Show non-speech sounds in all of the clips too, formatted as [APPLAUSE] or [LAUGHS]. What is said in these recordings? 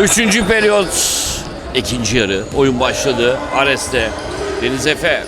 Üçüncü periyot. ikinci yarı. Oyun başladı. Ares'te. Deniz Efe.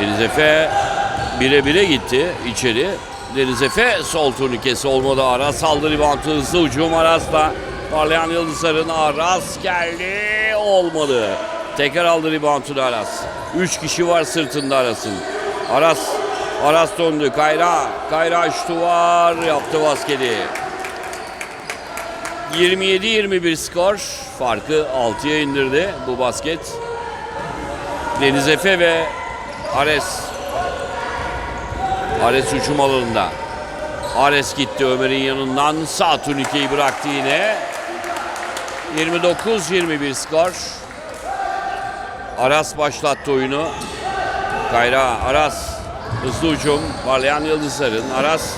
Deniz Efe bire bire gitti içeri. Deniz Efe sol turnikesi olmadı. Aras saldırı ribantı hızlı ucum Aras'la. Parlayan Yıldızlar'ın Aras geldi. Olmadı. Tekrar aldı ribantını Aras. Üç kişi var sırtında Aras'ın. Aras Aras döndü. Kayra. Kayra şutu var. Yaptı basketi. 27-21 skor. Farkı 6'ya indirdi bu basket. Deniz Efe ve Ares. Ares uçum alanında. Ares gitti Ömer'in yanından. Sağ turnikeyi bıraktı yine. 29-21 skor. Aras başlattı oyunu. Kayra Aras. Hızlı uçum. Parlayan Yıldızlar'ın. Aras.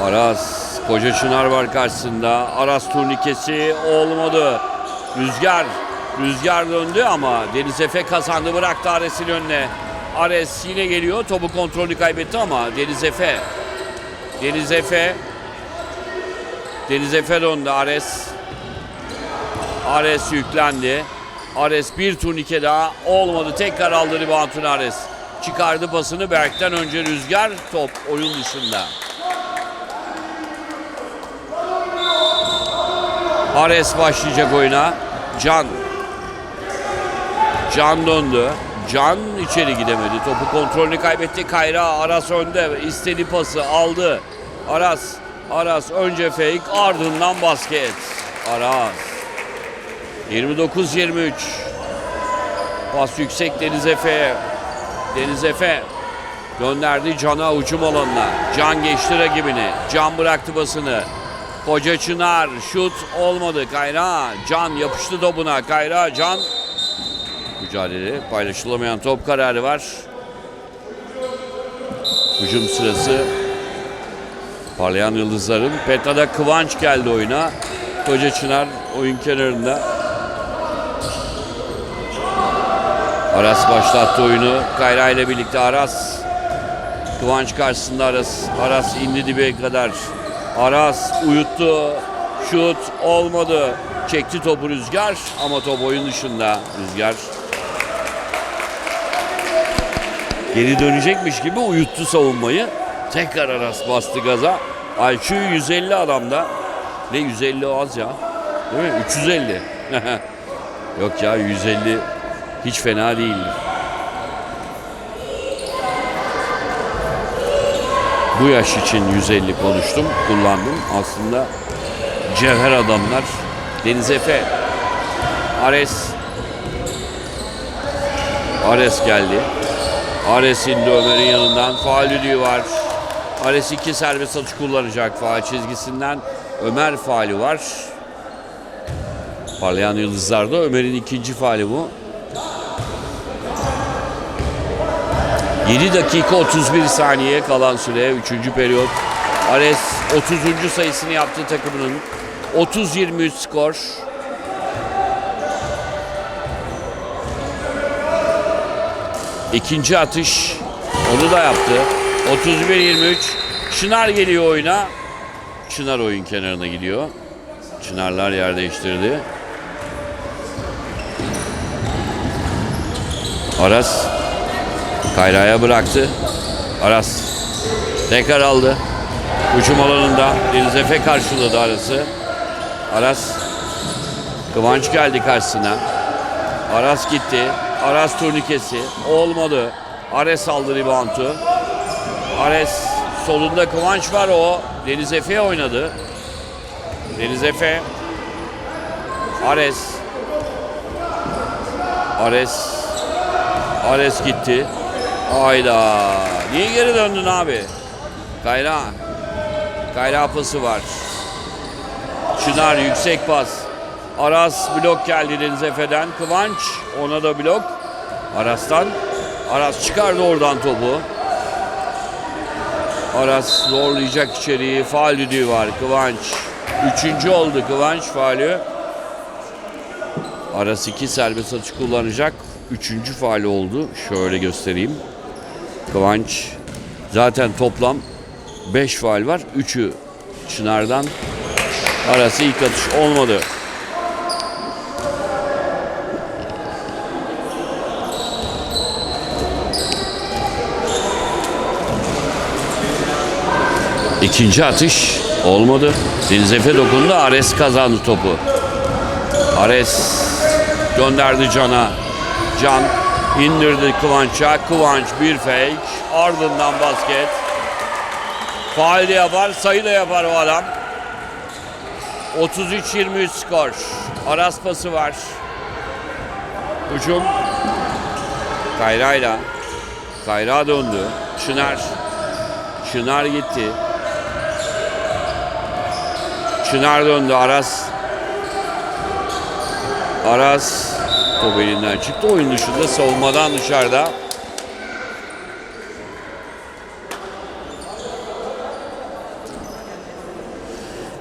Aras. Koca Çınar var karşısında. Aras turnikesi olmadı. Rüzgar. Rüzgar döndü ama Deniz Efe kazandı. Bıraktı Ares'in önüne. Ares yine geliyor. Topu kontrolü kaybetti ama Deniz Efe. Deniz Efe. Deniz Efe döndü Ares. Ares yüklendi. Ares bir turnike daha olmadı. Tekrar aldı ribantını Ares. Çıkardı pasını Berk'ten önce Rüzgar. Top oyun dışında. Ares başlayacak oyuna. Can. Can döndü. Can içeri gidemedi. Topu kontrolünü kaybetti. Kayra Aras önde. İstedi pası aldı. Aras. Aras önce fake ardından basket. Aras. 29-23. Pas yüksek Deniz Efe'ye. Deniz Efe gönderdi Can'a ucum alanına. Can geçti rakibini. Can bıraktı basını. Koca Çınar şut olmadı. Kayra Can yapıştı topuna. Kayra Can mücadele paylaşılamayan top kararı var. Hücum sırası parlayan yıldızların. Petra'da Kıvanç geldi oyuna. Koca Çınar oyun kenarında. Aras başlattı oyunu. Kayra ile birlikte Aras. Kıvanç karşısında Aras. Aras indi dibe kadar. Aras uyuttu. Şut olmadı. Çekti topu Rüzgar ama top oyun dışında. Rüzgar geri dönecekmiş gibi uyuttu savunmayı. Tekrar Aras bastı gaza. IQ 150 adamda. Ne 150 az ya. Değil mi? 350. [LAUGHS] Yok ya 150 hiç fena değil. Bu yaş için 150 konuştum, kullandım. Aslında cevher adamlar. Deniz Efe, Ares, Ares geldi. Ares indi Ömer'in yanından. Faal düdüğü var. Ares iki serbest atış kullanacak faal çizgisinden. Ömer faali var. Parlayan Yıldızlar'da Ömer'in ikinci faali bu. 7 dakika 31 saniye kalan süre 3. periyot. Ares 30. sayısını yaptı takımının. 30-23 skor. İkinci atış onu da yaptı. 31-23. Çınar geliyor oyuna. Çınar oyun kenarına gidiyor. Çınarlar yer değiştirdi. Aras Kayra'ya bıraktı. Aras tekrar aldı. Uçum alanında Deniz Efe karşıladı Aras'ı. Aras Kıvanç geldi karşısına. Aras gitti. Aras turnikesi olmadı. Ares aldı reboundu. Ares solunda Kıvanç var o. Deniz Efe oynadı. Deniz Efe Ares Ares Ares gitti. Hayda. Niye geri döndün abi? Kayra. Kayra pası var. Çınar yüksek pas. Aras blok geldi Deniz Efe'den. Kıvanç ona da blok. Aras'tan. Aras çıkardı oradan topu. Aras zorlayacak içeriği. Faal düdüğü var. Kıvanç. Üçüncü oldu Kıvanç faali. Aras iki serbest atış kullanacak. Üçüncü faali oldu. Şöyle göstereyim. Kıvanç zaten toplam 5 faal var. 3'ü Çınar'dan Arası ilk atış olmadı. İkinci atış olmadı. Deniz Efe dokundu. Ares kazandı topu. Ares gönderdi Can'a. Can indirdi Kıvanç'a. Kıvanç bir fake. Ardından basket. Faal de yapar, sayı da yapar o adam. 33-23 skor. Aras pası var. Hücum. Kayra'yla. Kayra döndü. Çınar. Çınar gitti. Çınar döndü. Aras. Aras top elinden çıktı. Oyun dışında savunmadan dışarıda.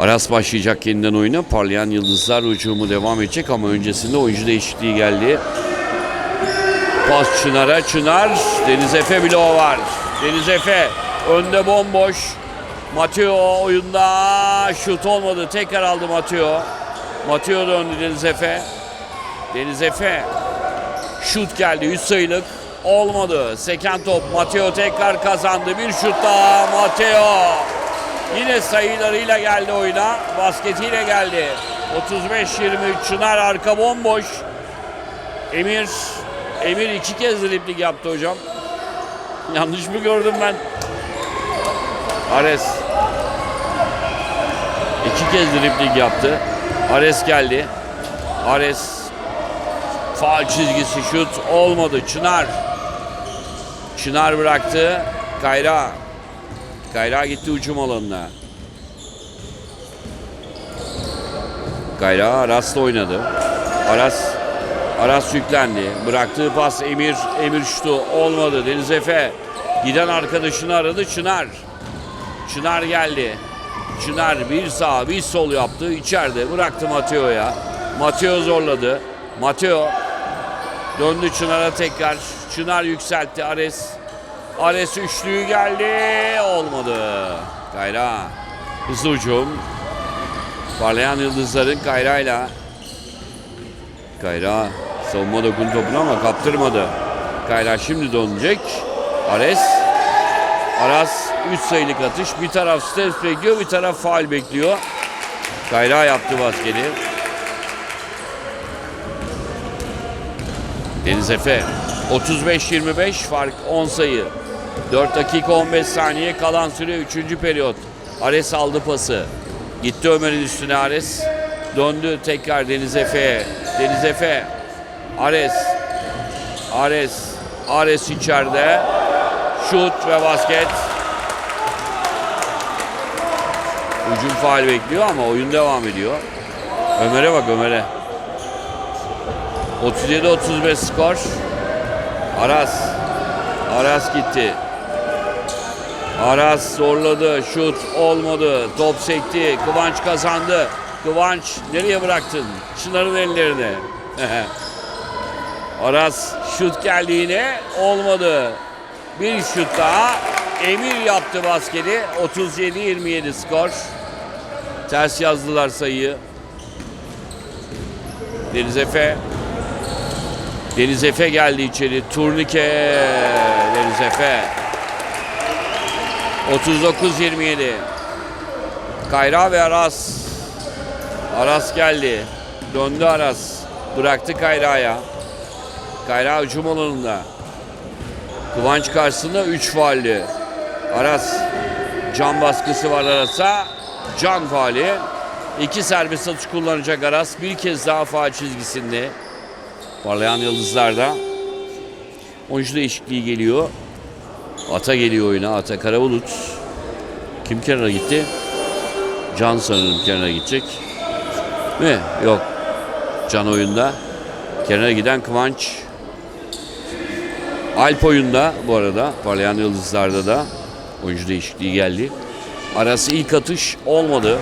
Aras başlayacak yeniden oyuna. Parlayan Yıldızlar hücumu devam edecek ama öncesinde oyuncu değişikliği geldi. Pas Çınar'a. Çınar. Deniz Efe bloğu var. Deniz Efe önde bomboş. Mateo oyunda şut olmadı. Tekrar aldı Mateo. Mateo döndü Deniz Efe. Deniz Efe. Şut geldi 3 sayılık. Olmadı. Seken top. Mateo tekrar kazandı. Bir şut daha. Mateo. Yine sayılarıyla geldi oyuna. Basketiyle geldi. 35-23 Çınar arka bomboş. Emir Emir iki kez dripling yaptı hocam. Yanlış mı gördüm ben? Ares. İki kez dripling yaptı. Ares geldi. Ares faal çizgisi şut olmadı. Çınar. Çınar bıraktı. Kayra. Kayra gitti hücum alanına. Kayra Aras'la oynadı. Aras Aras yüklendi. Bıraktığı pas Emir. Emir şutu olmadı. Deniz Efe giden arkadaşını aradı. Çınar. Çınar geldi. Çınar bir sağ bir sol yaptı. İçeride bıraktı Mateo'ya. Mateo zorladı. Mateo döndü Çınar'a tekrar. Çınar yükseltti. Ares Ares üçlüğü geldi. Olmadı. Kayra. Hızlı hücum. Parlayan yıldızların Kayra'yla. Kayra savunma dokundu topuna ama kaptırmadı. Kayra şimdi dönecek. Ares. Aras 3 sayılık atış. Bir taraf step bekliyor, bir taraf faal bekliyor. Kayra yaptı basketi. Deniz Efe 35-25 fark 10 sayı. 4 dakika 15 saniye kalan süre 3. periyot. Ares aldı pası. Gitti Ömer'in üstüne Ares. Döndü tekrar Deniz Efe'ye. Deniz Efe. Ares. Ares. Ares içeride. Şut ve basket. Hücum faal bekliyor ama oyun devam ediyor. Ömer'e bak Ömer'e. 37-35 skor. Aras. Aras gitti. Aras zorladı. Şut olmadı. Top sekti. Kıvanç kazandı. Kıvanç nereye bıraktın? Çınar'ın ellerine. [LAUGHS] Aras şut geldi yine. Olmadı. Bir şut daha. Emir yaptı basketi. 37-27 skor. Ters yazdılar sayıyı. Deniz Efe. Deniz Efe geldi içeri. Turnike. Deniz Efe. 39-27. Kayra ve Aras. Aras geldi. Döndü Aras. Bıraktı Kayra'ya. Kayra hücum alanında. Kıvanç karşısında 3 faalli. Aras. Can baskısı var Aras'a. Can faali. İki serbest atış kullanacak Aras. Bir kez daha faal çizgisinde. Parlayan Yıldızlar'da. Oyuncu değişikliği geliyor. Ata geliyor oyuna. Ata Karabulut. Kim kenara gitti? Can sanırım kenara gidecek. Mi? Yok. Can oyunda. Kenara giden Kıvanç. Alp oyunda bu arada. Parlayan Yıldızlar'da da oyuncu değişikliği geldi. Arası ilk atış olmadı.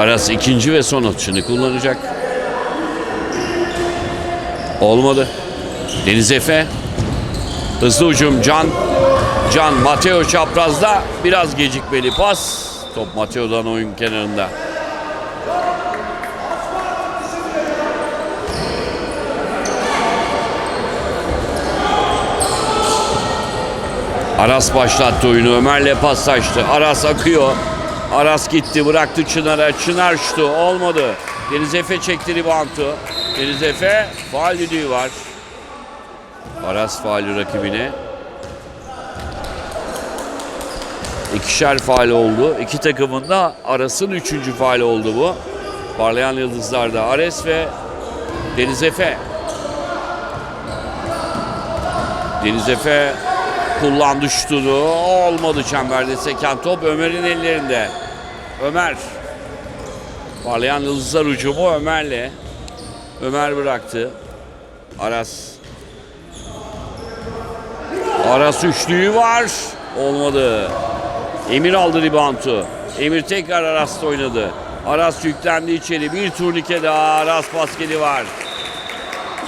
Aras ikinci ve son atışını kullanacak. Olmadı. Deniz Efe. Hızlı ucum Can. Can Mateo çaprazda biraz gecikmeli pas. Top Mateo'dan oyun kenarında. Aras başlattı oyunu. Ömer'le paslaştı. Aras akıyor. Aras gitti bıraktı Çınar'a. Çınar şutu olmadı. Deniz Efe çekti ribantu. Deniz Efe faal düdüğü var. Aras faali rakibine. İkişer faal oldu. İki takımın da Aras'ın üçüncü faali oldu bu. Parlayan Yıldızlar'da Ares ve Deniz Efe. Deniz Efe kullandı şutunu. Olmadı çemberde seken top Ömer'in ellerinde. Ömer. Parlayan Yıldızlar ucumu Ömer'le. Ömer bıraktı. Aras. Aras üçlüğü var. Olmadı. Emir aldı ribantu. Emir tekrar Aras'ta oynadı. Aras yüklendi içeri. Bir turnike daha Aras basketi var.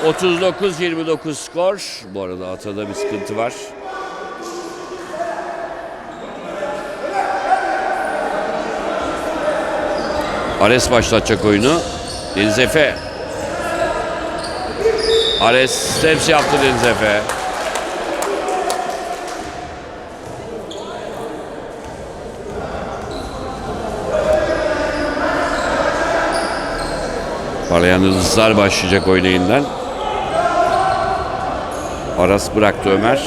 39-29 skor. Bu arada Ata'da bir sıkıntı var. Ares başlatacak oyunu. Deniz Efe. Ares steps yaptı Deniz Efe. Parlayan Yıldızlar başlayacak oynayından. Aras bıraktı Ömer.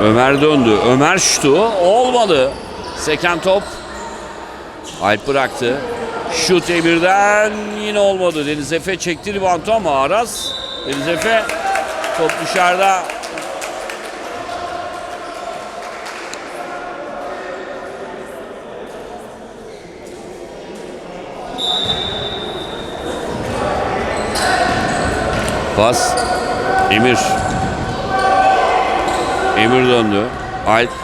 Ömer döndü. Ömer şutu olmadı. Seken top. Alp bıraktı. Şut Emir'den yine olmadı. Deniz Efe çekti ribantu ama Aras. Deniz Efe top dışarıda. Pas. Emir. Emir döndü. Alp.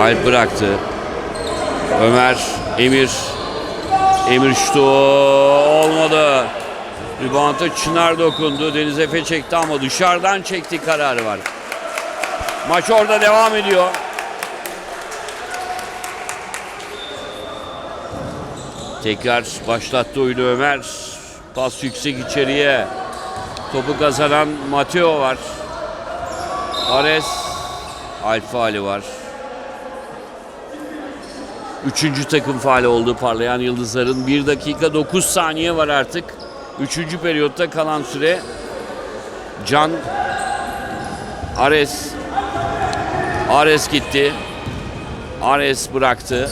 Alp bıraktı. Ömer, Emir. Emir şutu olmadı. Ribanta Çınar dokundu. Deniz Efe çekti ama dışarıdan çekti kararı var. Maç orada devam ediyor. Tekrar başlattı oyunu Ömer. Pas yüksek içeriye. Topu kazanan Mateo var. Ares. Alfa Ali var. Üçüncü takım faali oldu parlayan yıldızların. 1 dakika 9 saniye var artık. Üçüncü periyotta kalan süre. Can Ares Ares gitti. Ares bıraktı.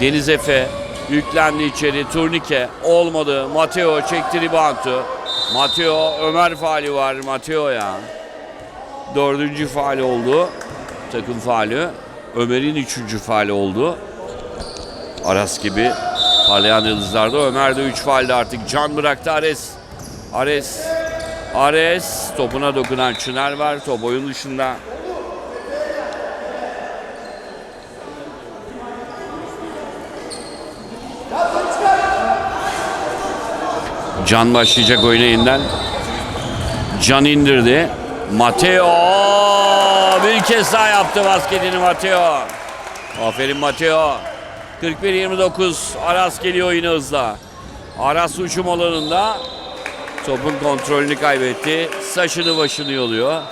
Deniz Efe yüklendi içeri. Turnike olmadı. Mateo çekti ribantu. Mateo Ömer faali var. Mateo ya. Dördüncü faali oldu. Takım faali. Ömer'in üçüncü faali oldu. Aras gibi parlayan yıldızlarda Ömer de 3 faalde artık can bıraktı Ares. Ares. Ares topuna dokunan Çınar var. Top oyun dışında. Can başlayacak oyuna yeniden. Can indirdi. Mateo bir kez daha yaptı basketini Mateo. Aferin Mateo. 41-29 Aras geliyor yine hızla. Aras uçum alanında topun kontrolünü kaybetti. Saçını başını yoluyor.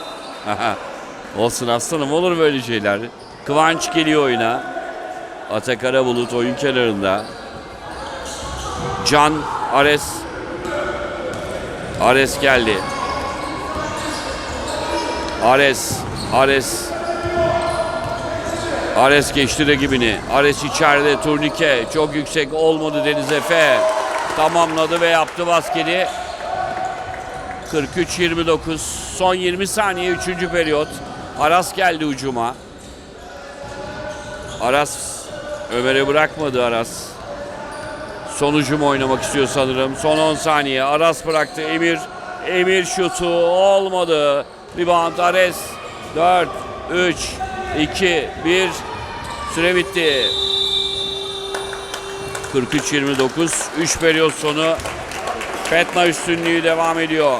[LAUGHS] Olsun aslanım olur böyle şeyler. Kıvanç geliyor oyuna. Ata Karabulut oyun kenarında. Can Ares. Ares geldi. Ares. Ares Ares geçti rakibini. Ares içeride turnike. Çok yüksek olmadı Deniz Efe. Tamamladı ve yaptı basketi. 43-29. Son 20 saniye 3. periyot. Aras geldi ucuma. Aras Ömer'e bırakmadı Aras. Son ucum oynamak istiyor sanırım. Son 10 saniye. Aras bıraktı. Emir. Emir şutu olmadı. Rebound Ares. 4, 3, 2, 1. Süre bitti. 43-29. 3 periyot sonu. Fetna üstünlüğü devam ediyor.